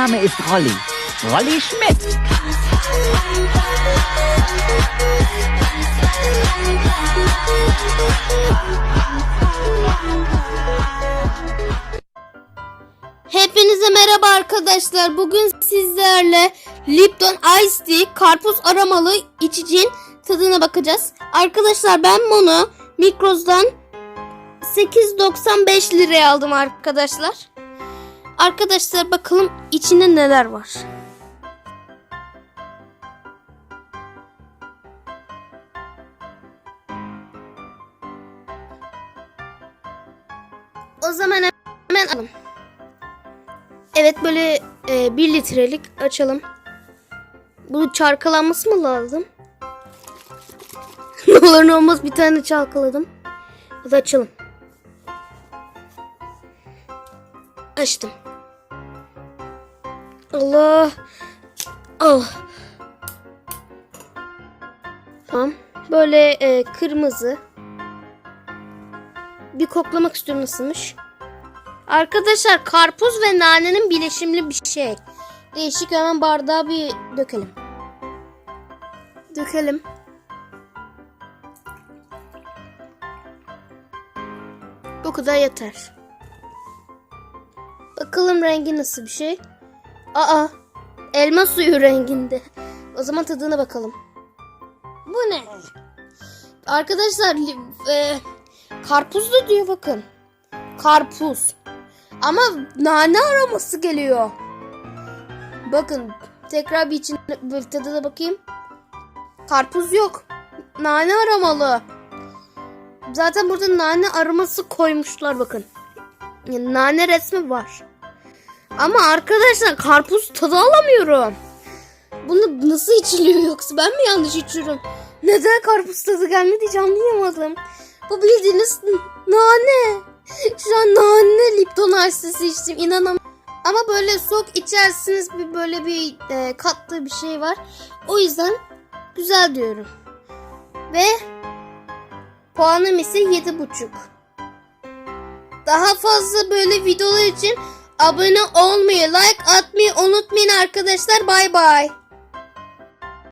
Name ist Rolli. Rolli Schmidt. Hepinize merhaba arkadaşlar. Bugün sizlerle Lipton Ice Tea karpuz aromalı içeceğin tadına bakacağız. Arkadaşlar ben bunu Mikros'dan 8.95 liraya aldım arkadaşlar. Arkadaşlar bakalım içinde neler var. O zaman hemen alın. Evet böyle e, 1 litrelik açalım. Bu çarkalanması mı lazım? ne olur ne olmaz bir tane çalkaladım. Hadi açalım. Açtım. Allah. Oh. Tamam. Böyle e, kırmızı. Bir koklamak istiyorum nasılmış. Arkadaşlar karpuz ve nanenin bileşimli bir şey. Değişik hemen bardağa bir dökelim. Dökelim. Bu kadar yeter. Bakalım rengi nasıl bir şey. Aa, elma suyu renginde. O zaman tadına bakalım. Bu ne? Arkadaşlar e, karpuz da diyor bakın. Karpuz. Ama nane aroması geliyor. Bakın tekrar bir içine bir tadına bakayım. Karpuz yok. Nane aromalı. Zaten burada nane aroması koymuşlar bakın. Yani nane resmi var. Ama arkadaşlar karpuz tadı alamıyorum. Bunu nasıl içiliyor yoksa ben mi yanlış içiyorum? Neden karpuz tadı gelmedi hiç anlayamadım. Bu bildiğiniz nane. Şu an nane Lipton Ice'si içtim inanam. Ama böyle soğuk içersiniz bir böyle bir e, katlı bir şey var. O yüzden güzel diyorum. Ve puanım ise yedi buçuk. Daha fazla böyle videolar için abone olmayı, like atmayı unutmayın arkadaşlar. Bay bay.